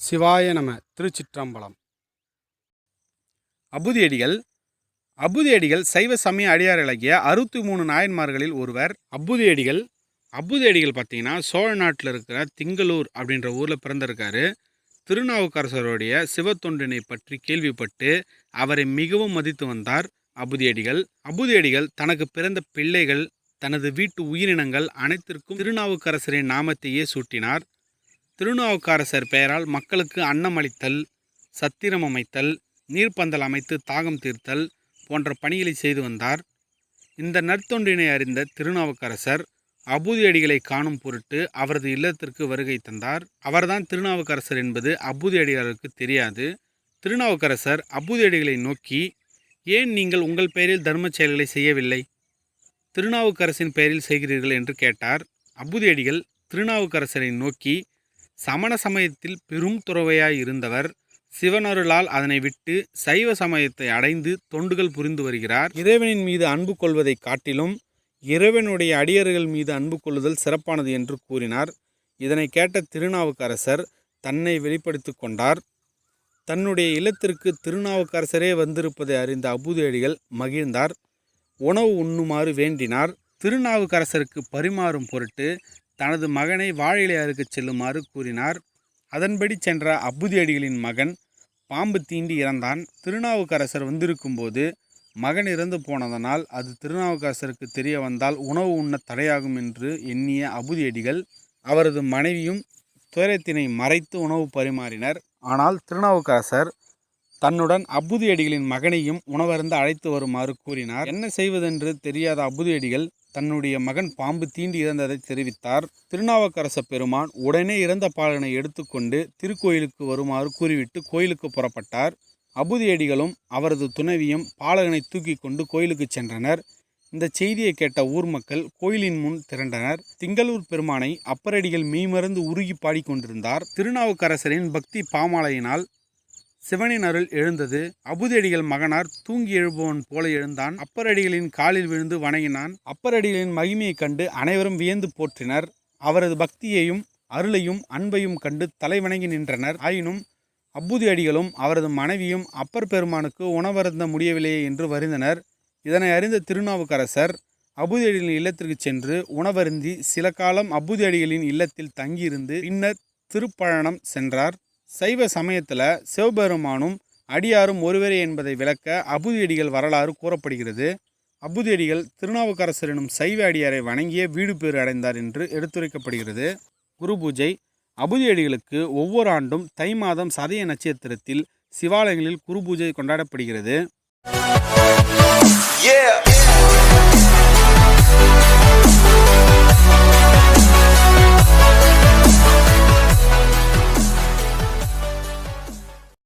சிவாய நம திருச்சிற்றம்பலம். அபுதியடிகள் அபுதியடிகள் சைவ சமய அடியார்களாகிய அறுபத்தி மூணு நாயன்மார்களில் ஒருவர். அபுதியடிகள் அபுதியடிகள் பார்த்தீங்கன்னா சோழ நாட்டில் இருக்கிற திங்களூர் அப்படின்ற ஊரில் பிறந்திருக்காரு. திருநாவுக்கரசருடைய சிவத்தொண்டினை பற்றி கேள்விப்பட்டு அவரை மிகவும் மதித்து வந்தார் அபுதியடிகள் அபுதியடிகள் தனக்கு பிறந்த பிள்ளைகள் தனது வீட்டு உயிரினங்கள் அனைத்திற்கும் திருநாவுக்கரசரின் நாமத்தையே சூட்டினார். திருநாவுக்கரசர் பெயரால் மக்களுக்கு அன்னம் அளித்தல் சத்திரம் அமைத்தல் நீர்ப்பந்தல் அமைத்து தாகம் தீர்த்தல் போன்ற பணிகளை செய்து வந்தார். இந்த நற்தொண்டினை அறிந்த திருநாவுக்கரசர் அபூதியடிகளை காணும் பொருட்டு அவரது இல்லத்திற்கு வருகை தந்தார். அவர்தான் திருநாவுக்கரசர் என்பது அபூதியடிகளுக்கு தெரியாது. திருநாவுக்கரசர் அபூதியடிகளை நோக்கி ஏன் நீங்கள் உங்கள் பெயரில் தர்ம செயல்களை செய்யவில்லை? திருநாவுக்கரசின் பெயரில் செய்கிறீர்கள் என்று கேட்டார். அபுதியடிகள் திருநாவுக்கரசரை நோக்கி சமண சமயத்தில் பெரும் துறவையாய் இருந்தவர் சிவனருளால் அதனை விட்டு சைவ சமயத்தை அடைந்து தொண்டுகள் புரிந்து வருகிறார். இறைவனின் மீது அன்பு கொள்வதைக் காட்டிலும் இறைவனுடைய அடியர்கள் மீது அன்பு கொள்ளுதல் சிறப்பானது என்று கூறினார். இதனை கேட்ட திருநாவுக்கரசர் தன்னை வெளிப்படுத்திக் கொண்டார். தன்னுடைய இல்லத்திற்கு திருநாவுக்கரசரே வந்திருப்பதை அறிந்த அபூதேடிகள் மகிழ்ந்தார். உணவு உண்ணுமாறு வேண்டினார். திருநாவுக்கரசருக்கு பரிமாறும் பொருட்டு தனது மகனை வாழிலை செல்லுமாறு கூறினார். அதன்படி சென்ற அப்புதியடிகளின் மகன் பாம்பு தீண்டி இறந்தான். திருநாவுக்கரசர் வந்திருக்கும்போது மகன் இறந்து போனதனால் அது திருநாவுக்கரசருக்கு தெரிய வந்தால் உணவு உண்ண தடையாகும் என்று எண்ணிய அபுதியடிகள் அவரது மனைவியும் துயரத்தினை மறைத்து உணவு பரிமாறினர். ஆனால் திருநாவுக்கரசர் தன்னுடன் அபுதியடிகளின் மகனையும் உணவருந்து அழைத்து வருமாறு கூறினார். என்ன செய்வதென்று தெரியாத அபுதியடிகள் தன்னுடைய மகன் பாம்பு தீண்டி இறந்ததை தெரிவித்தார். திருநாவுக்கரச பெருமான் உடனே இறந்த பாலனை எடுத்துக்கொண்டு திருக்கோயிலுக்கு வருமாறு கூறிவிட்டு கோயிலுக்கு புறப்பட்டார். அபுதியடிகளும் அவரது துணைவியும் பாலகனை தூக்கி கொண்டு கோயிலுக்கு சென்றனர். இந்த செய்தியை கேட்ட ஊர் மக்கள் கோயிலின் முன் திரண்டனர். திங்களூர் பெருமானை அப்பரடிகள் மெய்மறந்து உருகி பாடிக்கொண்டிருந்தார். திருநாவுக்கரசரின் பக்தி பாமாலையினால் சிவனின் அருள் எழுந்தது. அபுதடிகள் மகனார் தூங்கி எழுபவன் போல எழுந்தான். அப்பரடிகளின் காலில் விழுந்து வணங்கினான். அப்பரடிகளின் மகிமையைக் கண்டு அனைவரும் வியந்து போற்றினர். அவரது பக்தியையும் அருளையும் அன்பையும் கண்டு தலைவணங்கி நின்றனர். ஆயினும் அப்புதி அடிகளும் அவரது மனைவியும் அப்பர் பெருமானுக்கு உணவருந்த முடியவில்லையே என்று வருந்தனர். இதனை அறிந்த திருநாவுக்கரசர் அபுதியடிகளின் இல்லத்திற்கு சென்று உணவருந்தி சில காலம் அபுதியடிகளின் இல்லத்தில் தங்கியிருந்து பின்னர் திருப்பழனம் சென்றார். சைவ சமயத்தில் சிவபெருமானும் அடியாரும் ஒருவரே என்பதை விளக்க அபுதியடிகள் வரலாறு கூறப்படுகிறது. அபுதியடிகள் திருநாவுக்கரசர் எனும் சைவ அடியாரை வணங்கிய வீடு பேறு அடைந்தார் என்று எடுத்துரைக்கப்படுகிறது. குரு பூஜை அபுதியடிகளுக்கு ஒவ்வொரு ஆண்டும் தை மாதம் சதய நட்சத்திரத்தில் சிவாலயங்களில் குரு பூஜை கொண்டாடப்படுகிறது. Yeah.